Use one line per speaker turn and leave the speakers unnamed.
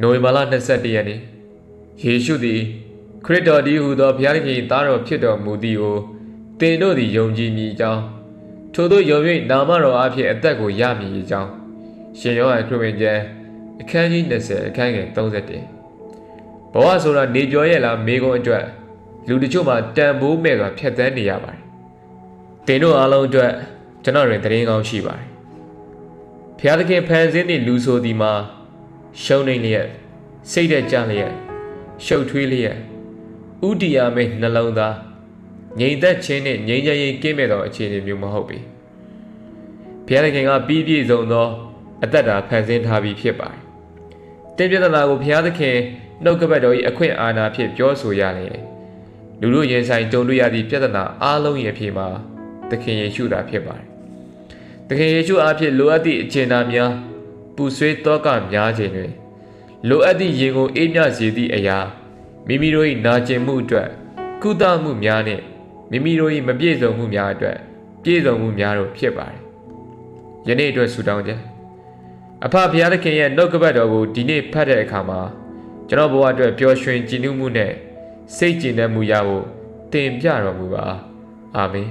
နိုဝင်ဘာလ22ရက်နေ့ယေရှုသည်ခရစ်တော်ဒီဟူသောဘုရားသခင်၏သားတော်ဖြစ်တော်မူသည်ကိုသင်တို့သည်ယုံကြည်မည်အကြောင်းထို့သောယုံ၍နာမတော်အဖြစ်အသက်ကိုရမည်အကြောင်းရှင်ယောဟန်ခရစ်ဝင်ကျမ်းအခန်းကြီး20အခန်းငယ်31ဘဝဆိုတာနေပြောရဲ့လားမေကုံအတွက်လူတချို့မှာတန်ဖိုးမဲ့စွာဖြတ်သန်းနေရပါတယ်သင်တို့အားလုံးအတွက်ကျွန်တော်တွင်သတင်းကောင်းရှိပါတယ်ဘုရားသခင်ဖန်ဆင်းသည့်လူဆိုသည်မှာ ရှုံးနေလျက်စိတ်သက်ကြလျက်ရှုပ်ထွေးလျက်ဥတီယာမိတ်နှလုံးသားငြိမ်သက်ခြင်းနှင့်ငြိမ်ချမ်းရေးကင်းမဲ့သောအခြေအနေမျိုးမဟုတ်ပေဘုရားသခင်ကပြီးပြည့်စုံသောအသက်တာဖန်ဆင်းထားပြီးဖြစ်ပါတယ်တင်ပြဿနာကိုဘုရားသခင်နှုတ်ကပတ်တော်၏အခွင့်အာဏာဖြင့်ပြောဆိုရလျင်လူတို့ရင်ဆိုင်ကြုံတွေ့ရသည့်ပြဿနာအားလုံးရဲ့အဖြစ်မှာသခင်ယေရှုသာဖြစ်ပါတယ်သခင်ယေရှုအားဖြင့်လိုအပ်သည့်အခြေအနေများ ပူဆွေးတောကများခြင်းတွင်လိုအပ်သည့်ရင်ကိုအေးမြစေသည့်အရာမိမိတို့၏နာကျင်မှုအတွက်ကုသမှုများနှင့်မိမိတို့၏မပြည့်စုံမှုများအတွက်ပြည့်စုံမှုများတို့ဖြစ်ပါတယ်ယနေ့အတွက်ဆုတောင်းခြင်းအဖဘုရားသခင်ရဲ့နှုတ်ကပတ်တော်ကိုဒီနေ့ဖတ်တဲ့အခါမှာကျွန်တော်ဘဝအတွက်ပျော်ရွှင်ကြည်နူးမှုနဲ့စိတ်ကြည်နက်မှုရဖို့တင်ပြတော်မူပါအာမင်